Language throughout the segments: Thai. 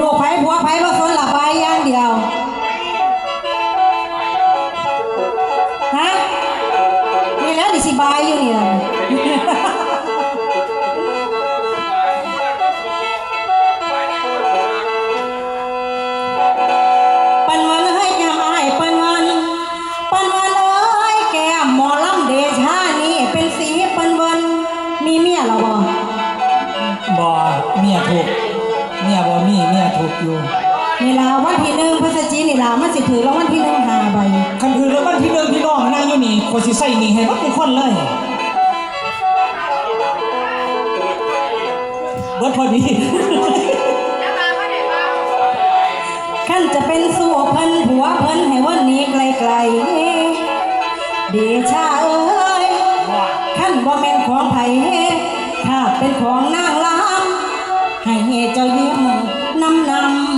ลูกไผผัวไผบ่สนละบายอย่างเดียว ฮะ นี่แล้วดิสิบายอยู่นี่ล่ะ คนสิใส่หนี่ให้หมดทุกคนเลยเบิดพอดีขั้นจะเป็นสู่เพิ่นผัวเพิ่นให้วันนี้ไกลๆเดชาเอ้ยขั้นบ่แม่นของไผถ้าเป็นของนางลำให้เจ้ายิ้มนำนำ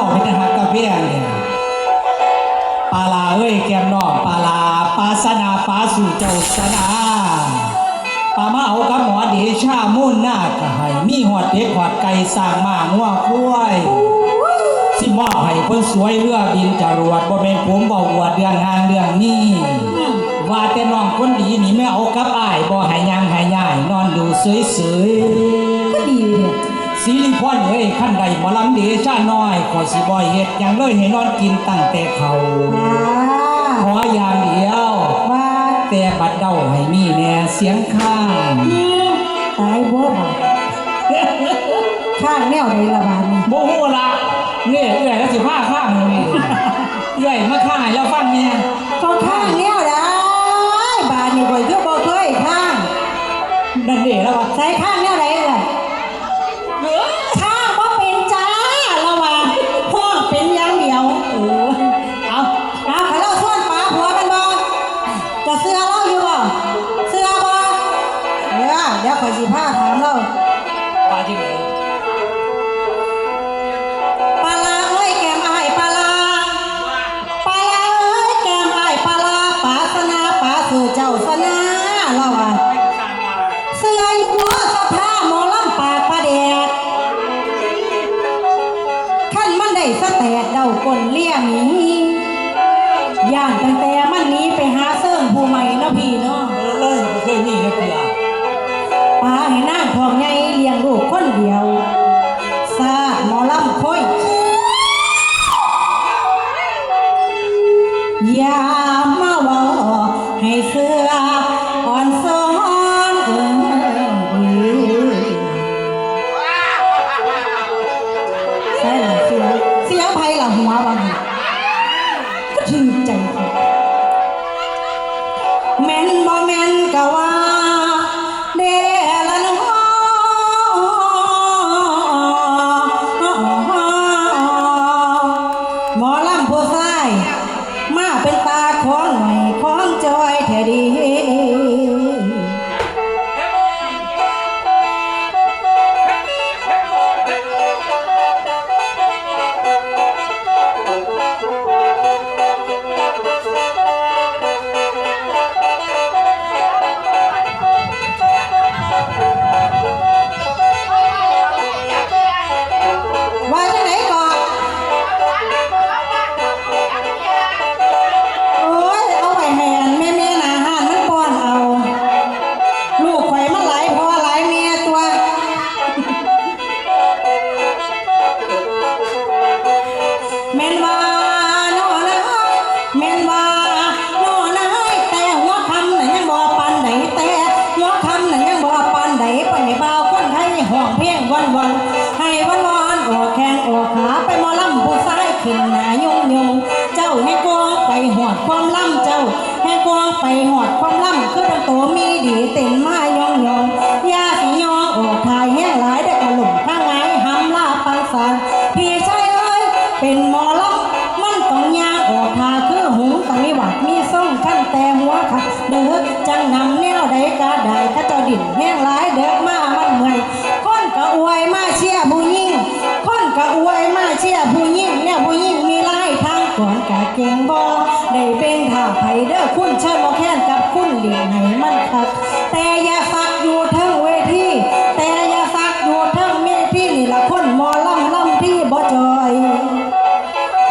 อบอกเป็นทหารกับเพียเนี่ยปลาลาเอ้ยแกมนอกปลาลาปลาสนาปลาสู่เจ้าสนาปลามาเอากับหมอเดชามุ่นหน้ากให้มีหอดเด็กหอดไก่สร้างมางัวคุ้ยสิมอบให้คนสวยเรือบินจรวดบ่เป็นผมบ่อวดเรื่องงานเรื่องนี้ว่าแต่น้องคนดีนี่ไม่เอากับอ้ายบ่ให้ยังให้ย่ายนอนอยู่เฉยๆก็ดีเลย สิริพรเอ้ยขั้นใดหมอลำเดชาน้อยขอสิบ่อยเฮ็ดหยังเลยให้นอนกินตั้งแต่เขาอ่าขออย่างเดียวว่าแต่บัดเดาให้มีแน่เสียงข้างอืมตายบ่บ่ข้างแนวใดละบาดนี้บ่ฮู้ละนี่เอื้อยแล้วสิพาข้างนี่เอื้อยมาข้างให้เราฟังแน่ก็ข้างแนวได้บาดนี้ข่อยคือบ่เคยข้างนั่นเด้แล้วว่าใส่ข้าง ห้องเพลงวันวันให้วันวันออกแข้งออกขาไปมอลำผู้ชายขึ้นหน้ายงยงเจ้าให้กองไปหอดความล่ำเจ้าให้กองไปหอดความล่ำคือป็นตัวมีดีเต้นมายองยองยาสิยองออกทายแห้งหลายได้กระหลุมข้างไงหำลาปังสารพี่ชายเอ้ยเป็นมอลำมันต้องยางออกทาคือหงต้องมีหวัดมีส่งขั้นแต่หัวค่ะเด้อจังนำแนวใดก็ได้ถ้าเจ้าดิ่นแห้งหลายเด้อ ก่อนกะเก่งบ่ได้เป็นท่าไผเด้อคุณเชิญมาแค่นกับคุณหลีให้มันคักแต่อย่าฟักอยู่ทั้งเวทีแต่อย่าฟักอยู่ทั้งเมทีนี่ละคนมอลำลำที่บ่จอย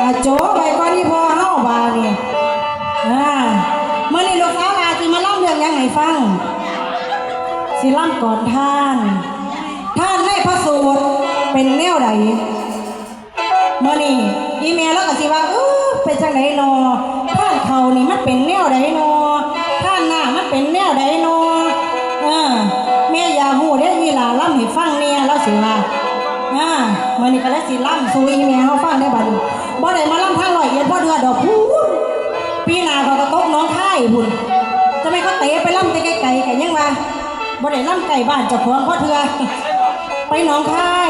อาโจไปก่อนนี่พอเฮาบานี่อ่าเมื่อนี้ลูกสาวอาสิมาลำเรื่องยังให้ฟังสิล่ำก่อนท่านท่านใด้พระสูตรเป็นแนวใดเมื่อนี้อีเมลแล้วก็สิว่า เป็นจังไดนอท่านเขานี่มันเป็นแนวใดนอท่านหน้ามันเป็นแนวใดนอเออแม่อยาหูเด้อีหลาล่ำให้ฟังเนี่ยแล้วสิว่าอ่ามื่อนี้ก็เลยสิล่ำสู่อีเมลเขาฟังได้บัดนี้บ่ได้มาล่ำทางลอยเอ็ดพ่อเดือดดอกพูนปีหน้าเขาก็ตกน้องค่ายบุญจะไม่เขาเตะไปล่ำแต่ไกลๆกันยังว่าบ่ได้ล่ำไก่บ้านเจ้าของพ่อเถือไปหนองคาย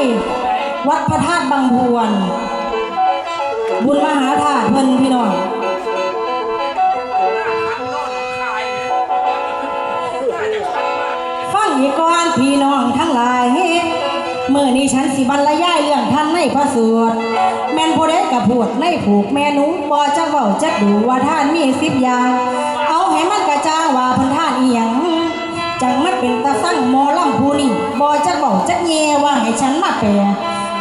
วัดพระธาตุบางพวน บุญมหาธาตุเพิ่นพี่น้องฟังอีกก่อนพี่น้องทั้งหลายเมื่อนี้ฉันสิบรรยายเรื่องท่านในพระสูตรแม่นผู้ใดกับพูดในผูกแม่นุบ่จะเว้าจะดูว่าท่านมีสิบอย่าง เอาให้มันกระจ่างว่าพิ่นท่านเอียงจังมันเป็นตาสั่งมอลำผู้นี่บอจะบอกจะแย่ว่าให้ฉันมาแปล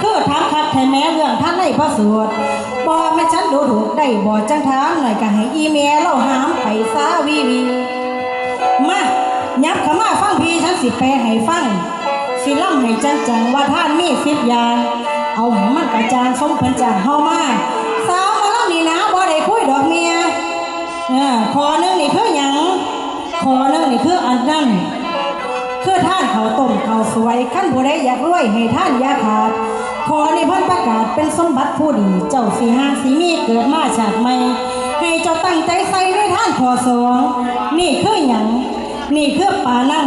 คือถามคักแท้แม้เรื่องท่านในพระสูตรบอไม่ฉันดูถูกได้บอจังถามหน่อยก็ให้อีเมลเราหามไปซาวีวีมายับข้ามาฟังพี่ฉันสิแปลให้ฟัง สิล่ำให้จังจังว่าท่านมีสิบอย่าง เอาหมันกระจางสมเพิ่นจางเฮามาสาวมาล่ำนี่นะบ่ได้คุยดอกเมียเออขอนึงนี่คือหยังขอนึงนี่คืออันนั้นคือท่านเขาต้มเขาสวยขั้นผู้ใดอยากรวยให้ท่านอยาขาด ขอในเพิ่นประกาศเป็นสมบัติผู้ดี เจ้าสีหางสีมีเกิดมาชาติใหม่ ให้เจ้าตั้งใจใส่ด้วยท่านขอสองนี่คือหยังนี่คือป่านั่ง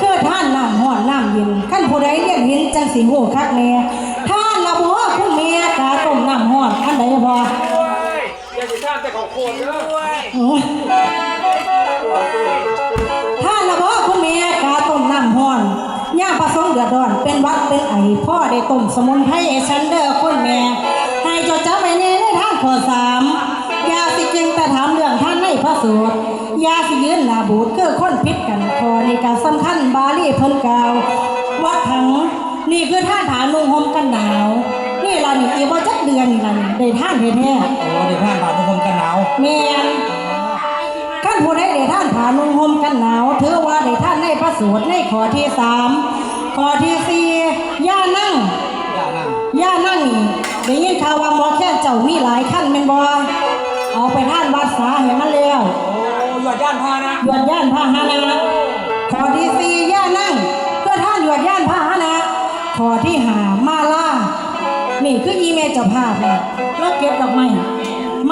คือท่านน้ำห้อนน้ำเย็นขั้นผู้ใดเรียนเห็นจังสีหูคักแน่ท่านละบ่คุณเมียกาต้มน้ำหอนอันใดบ่อย่าสิท่านแต่ของโคนเด้อท่านละบ่คุณแม่กาต้มน้ำหอน ย่าประสงค์เดือดร้อน เป็นหวัดเป็นไอพ่อได้ต้มสมุนไพรให้ฉันเด้อคุณแม่ให้เจ้าจับไว้ในในทางข้อสามอย่าสิเก่งแต่ถามเรื่องท่านในพระสูตรอย่าสิยืนหน้าบูดคือคนพิษกันคอในการสำคัญบาลีเพิ่นกล่าววัดถังนี่คือท่าฐานนุ่งห่มกันหนาว นี่เรานี่อีกบ่จักเดือนนี่ล่ะนี่ได้ท่านแท้ๆโอ้เดี๋ยวผ่านผ่านทุกคนกันหนาวแม่น ขั้นผู้ใดได้ท่านผ่านุ่งห่มกันหนาวถือว่าได้ท่านในพระสูตรในข้อที่สามข้อที่สี่ย่านั่งอย่านั่งย่านั่งนี่ได้ยินข่าวว่าหมอแค่เจ้ามีหลายขั้นแม่นบ่เอาไปท่านวัดสาเห็นมันแล้วโอ้ยอดย่านพานะยวดย่านพาหนะข้อที่สี่ย่านั่งเพื่อท่านยวดย่านพาหนะข้อที่หามาล่านี่คืออีเมลเจ้าภาพเนี่ยแล้วเก็บดอกไม้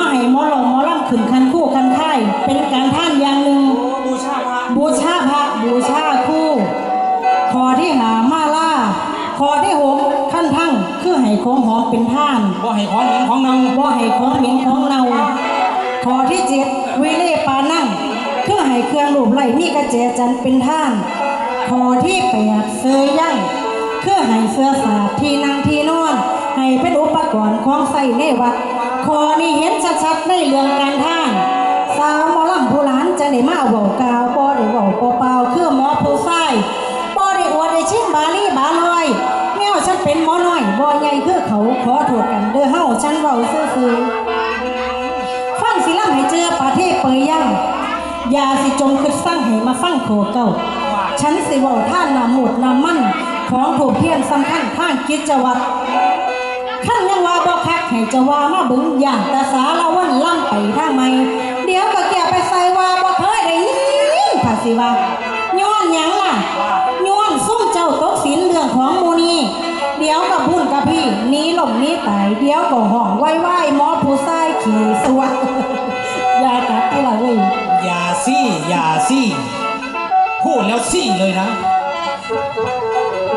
มาให้หมอลงหมอลำขึ้นคันคู่คันค่ายเป็นการท่านอย่างหนึ่งโอ้บูชาพระบูชาพระบูชาคู่ขอที่หามาล่าขอที่หกขั้นทั้งคือให้ของหอมเป็นท่านบ่ให้ของเหม็นของเน่าบ่ให้ของเหม็นของเน่าขอที่เจ็ดวิเล่ปานั่งคือให้เครื่องรูปไหลมีกระเจจันทร์เป็นท่านขอที่แปดเสยยั่งคือให้เสื้อสาดที่นั่งที่นอน ให้เป็นอุปกรณ์ของใส่ในวัด ขอนี่เห็นชัดๆในเรื่องการท่านสาวหมอลำผู้หลานจะได้มาเว้ากาวบ่ได้เว้าเปล่าๆคือหมอผู้ชายบ่ได้อวดได้ชิมบาลีบาลอยแนวฉันเป็นหมอน้อยบ่ใหญ่คือเขาขอโทษกันเด้อเฮาฉันเว้าซื่อๆฟังสิลำให้เจอประเทศเปยยังยาสิจงคิดสร้างให้มาฟังโคเก่าฉันสิเว้าท่านนำหมดนำมั่นของถูกเพียนสำคัญทางกิจวัตรขั้นยังว่าบ่คัก ให้จะว่ามาบึงอย่างตาสาละวันล่ำไปทางไม่เดี๋ยวก็แก่ไปใส่ว่าบ่เคยได้ยินภาษีว่าย้อนหยังล่ะย้อนซุ่มเจ้าตกสินเรื่องของหมูนีเดี๋ยวกับพุ่นกับพี่หนี้หลมนี้ตายเดี๋ยวก็ห้องไหว้ไหว้หมอผู้ชายขี่สวดอย่ากัดที่ละเว้ยอย่าซี่อย่าซี่พูดแล้วซี่เลยนะ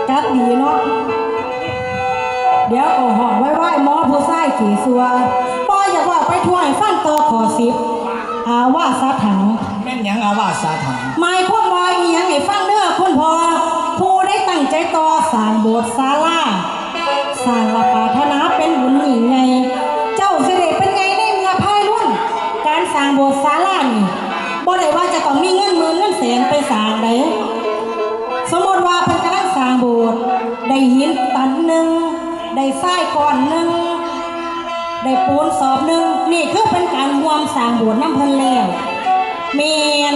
กัดดีเนาะ เดี๋ยวก็ห้องไหว้ไหว้หมอผู้ชายขี่สวดปออย่าว่าไปท่วยฟังต่อขอสิบอาว่าสาถัง แม่นหยังอาวาสสาถังหมายความว่าอีหยังให้ฟังเด้อคุณพ่อผู้ได้ตั้งใจต่อสร้างโบสถ์ศาลาสร้างละปรารถนาเป็นบุญยิ่งใหญ่เจ้าสิได้เป็นไงในเมื่อภายรุ่น การสร้างโบสถ์ศาลานี่บ่ได้ว่าจะต้องมีเงินหมื่นเงินแสนไปสร้าง ก่อนหนึ่งได้ปูนสอบหนึ่งนี่คือเป็นการรวมสร้างบวชน้ำพันแล้วเมน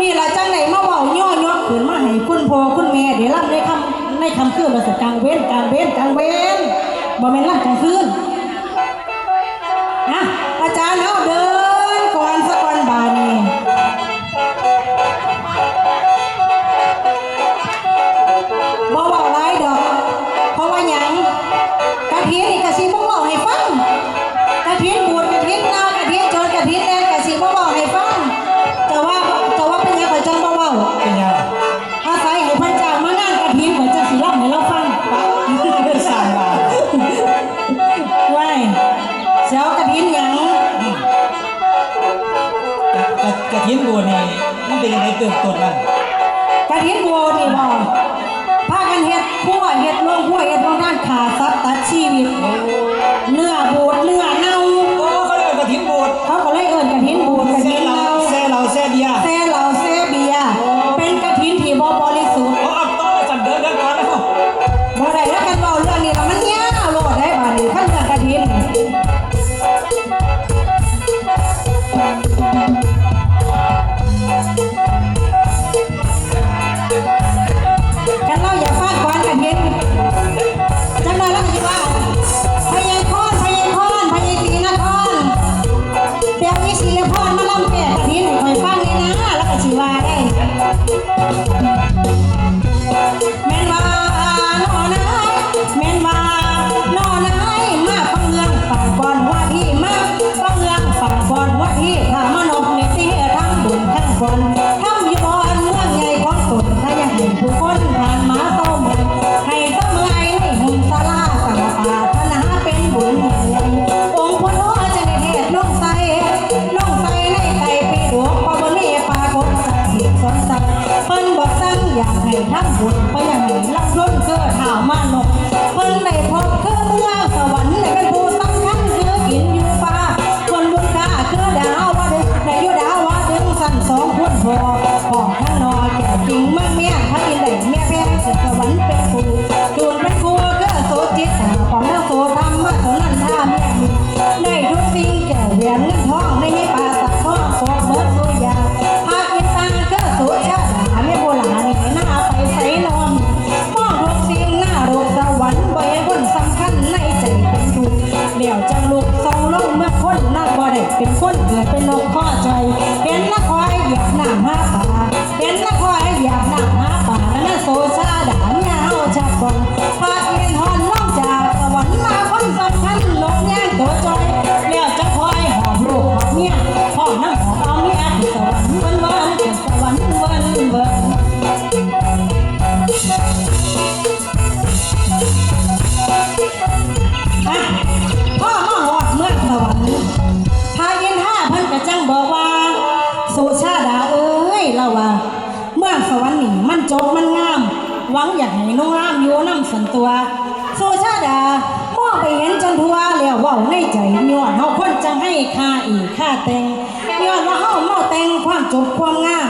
นี่เราจังไหนมาเว้าย่อยกขืนมาให้คุณพ่อคุณแม่เดี๋ยวรับในคำในคำคืนมาสักลางเว้นกลางเว้นกลางเว้นบ่เป็นรับกลางคืน พ่อใจเห็นละควายเหยายบหน้ามาตา ให้น้อมอยู่น้ำส่วนตัวโซชาดามอไปเห็นจนทัวแล้วว่าในใจย้อนเฮาคนจะให้ค่าอีกค่าเต่งย้อนว่าเฮาเมาเต่งความจบความงาม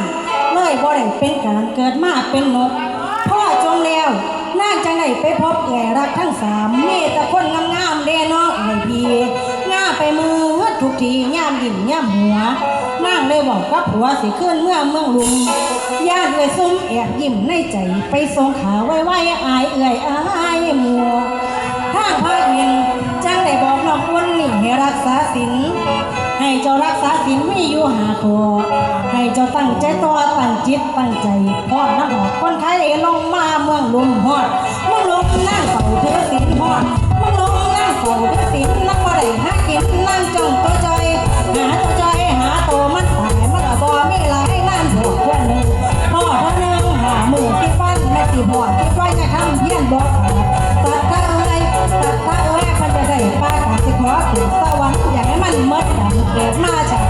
เลยบ่ได้เป็นการเกิดมาเป็นนกพ่อจงแล้วน่าจะไหนไปพบแก่รักทั้งสามเมตตาคนงามๆเด้นอกไอพีง่าไปมือ ทุกทีย่ามดิ่นย่ามหัวนั่งเลยบอกว่าผัวสิขึ้นเมื่อเมืองลุงย่าเอือยซุ้มแอบยิ้มในใจ ไปทรงขาไว้ไว้อายเอื่อยอายมัวถ้าพระเห็นจังได้บอกน้องอ้วนนี่ให้รักษาศีลให้เจ้ารักษาศีลไม่อยู่หาคอให้เจ้าตั้งใจต่อตั้งจิตตั้งใจพอดน้ำหอมคนไทยลงมาเมืองลุมหอดเมืองลุมนั่งเสาเทศีลหอด เขาก็สินนั่งบ่ได้หากินนั่งจงตัวจหาตัวจหาตัวมันหายมันก็บ่มีลายงานพวกคนนึ่งพ่อเท่งหาหมูตีฟันแม่ตีบอนที่ว้จทำเพี้ยนบ่ตัดตาเอ้ตัดตาเอ้ยมันจะได้ป้าขาสิขอถึงสวรรอยางให้มันมิดดังเกิดมาจาก